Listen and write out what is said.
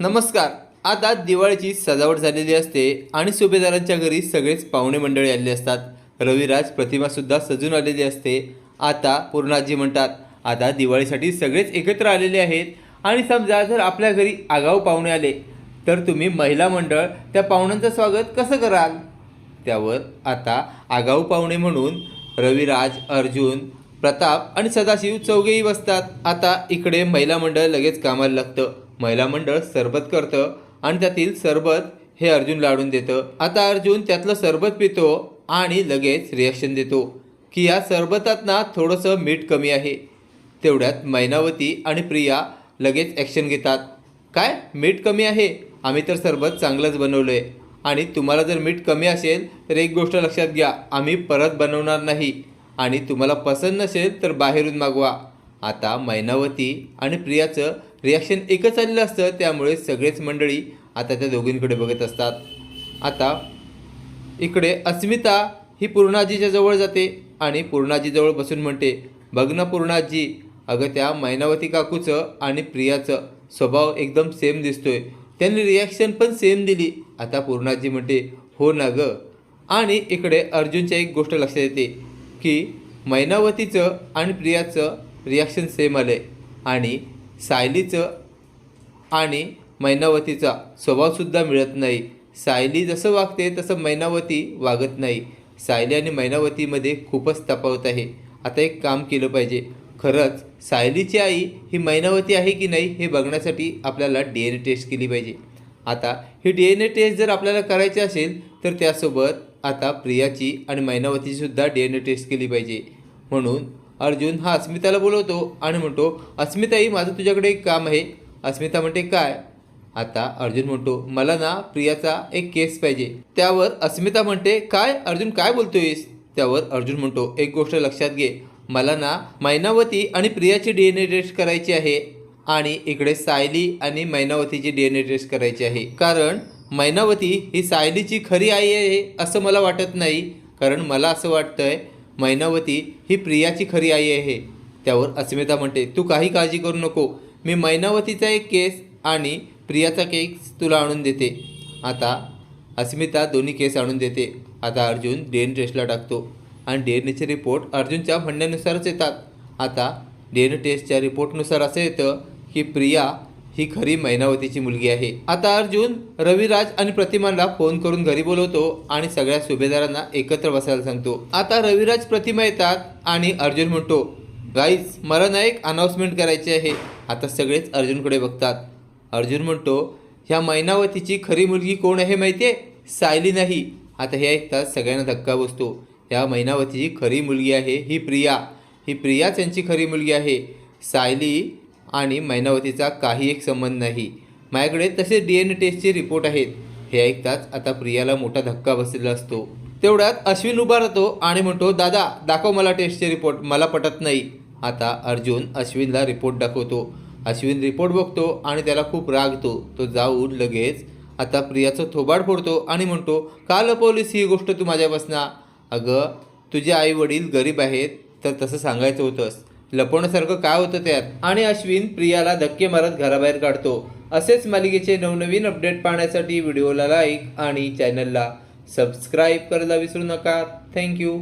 नमस्कार. आता दिवाळीची सजावट झालेली असते आणि सुभेदारांच्या घरी सगळेच पाहुणे मंडळी आलेले असतात. रविराज प्रतिमासुद्धा सजून आलेली असते. आता पूर्णाजी म्हणतात आता दिवाळीसाठी सगळेच एकत्र आलेले आहेत आणि समजा जर आपल्या घरी आगाऊ पाहुणे आले तर तुम्ही महिला मंडळ त्या पाहुण्यांचं स्वागत कसं कराल? त्यावर आता आगाऊ पाहुणे म्हणून रविराज अर्जुन प्रताप आणि सदाशिव चौघेही बसतात. आता इकडे महिला मंडळ लगेच कामाला लागतं. महिला मंडळ सरबत करतं आणि त्यातील सरबत हे अर्जुन लाडून देतं. आता अर्जुन त्यातलं सरबत पितो आणि लगेच रिॲक्शन देतो की या सरबतात ना थोडंसं मीठ कमी आहे. तेवढ्यात मैनावती आणि प्रिया लगेच ॲक्शन घेतात. काय? मीठ कमी आहे. आम्ही तर सरबत चांगलंच बनवलं आहे आणि तुम्हाला जर मीठ कमी असेल तर एक गोष्ट लक्षात घ्या आम्ही परत बनवणार नाही. आणि तुम्हाला पसंत नसेल तर बाहेरून मागवा. आता मैनावती आणि प्रियाचं रिॲक्शन एकच आलेलं असतं त्यामुळे सगळेच मंडळी आता त्या दोघींकडे बघत असतात. आता इकडे अस्मिता ही पूर्णाजीच्या जवळ जाते आणि पूर्णाजीजवळ बसून म्हणते बघ ना पूर्णाजी अगं त्या मैनावती काकूचं आणि प्रियाचं स्वभाव एकदम सेम दिसतोय. त्यांनी रिॲक्शन पण सेम दिली. आता पूर्णाजी म्हणते हो ना गं. आणि इकडे अर्जुनच्या एक गोष्ट लक्षात येते की मैनावतीचं आणि प्रियाचं रिॲक्शन सेम आलं आहे आणि सायलीचं आणि मैनावतीचा स्वभावसुद्धा मिळत नाही. सायली जसं वागते तसं मैनावती वागत नाही. सायली आणि मैनावतीमध्ये खूपच तफावत आहे. आता एक काम केलं पाहिजे. खरंच सायलीची आई ही मैनावती आहे की नाही हे बघण्यासाठी आपल्याला डी एन ए टेस्ट केली पाहिजे. आता ही डी एन ए टेस्ट जर आपल्याला करायची असेल तर त्यासोबत आता प्रियाची आणि मैनावतीची सुद्धा डी एन ए टेस्ट केली पाहिजे. म्हणून अर्जुन हा अस्मिताला बोलवतो आणि म्हणतो अस्मिताई माझं तुझ्याकडे एक काम आहे. अस्मिता म्हणते काय? आता अर्जुन म्हणतो मला ना प्रियाचा एक केस पाहिजे. त्यावर अस्मिता म्हणते काय? अर्जुन काय बोलतोयस? त्यावर अर्जुन म्हणतो एक गोष्ट लक्षात घे. मला ना मैनावती आणि प्रियाची डी एन ए टेस्ट करायची आहे आणि इकडे सायली आणि मैनावतीची डी एन ए टेस्ट करायची आहे. कारण मैनावती ही सायलीची खरी आई आहे असं मला वाटत नाही. कारण मला असं वाटतंय मैनावती ही प्रियाची खरी आई आहे. त्यावर अस्मिता म्हणते तू काही काळजी करू नको. मी मैनावतीचा एक केस आणि प्रियाचा केस तुला आणून देते. आता अस्मिता दोन्ही केस आणून देते. आता अर्जुन डी एन टेस्टला टाकतो आणि डी एन एचे रिपोर्ट अर्जुनच्या म्हणण्यानुसारच येतात. आता डी एन टेस्टच्या रिपोर्टनुसार असं येतं की प्रिया ही खरी मैनावतीची मुलगी आहे. आता अर्जुन रविराज आणि प्रतिमाला फोन करून घरी बोलवतो आणि सगळ्या सुभेदारांना एकत्र बसायला सांगतो. आता रविराज प्रतिमा येतात आणि अर्जुन म्हणतो गाईज मला ना एक अनाऊन्समेंट करायची आहे. आता सगळेच अर्जुनकडे बघतात. अर्जुन म्हणतो ह्या मैनावतीची खरी मुलगी कोण आहे माहिती आहे सायली नाही. आता हे ऐकतात सगळ्यांना धक्का बसतो. ह्या मैनावतीची खरी मुलगी आहे ही प्रिया. ही प्रियाच यांची खरी मुलगी आहे. सायली आणि मैनावतीचा काही एक संबंध नाही. माझ्याकडे तसे डी एन ए टेस्टचे रिपोर्ट आहेत. हे ऐकताच आता प्रियाला मोठा धक्का बसलेला असतो. तेवढ्यात अश्विन उभा राहतो आणि म्हणतो दादा दाखव मला टेस्टचे रिपोर्ट मला पटत नाही. आता अर्जुन अश्विनला रिपोर्ट दाखवतो. अश्विन रिपोर्ट बघतो आणि त्याला खूप रागतो तो जाऊन लगेच आता प्रियाचं थोबाड फोडतो आणि म्हणतो का लपवलीस ही गोष्ट तू माझ्यापासून. अगं तुझे आई वडील गरीब आहेत तर तसं सांगायचं होतंस. लपवण्यासारखं काय होतं त्यात? आणि अश्विन प्रियाला धक्के मारत घराबाहेर काढतो. असेच मालिकेचे नवनवीन अपडेट पाहण्यासाठी व्हिडिओला लाईक आणि चॅनलला सबस्क्राईब करायला विसरू नका. थँक्यू.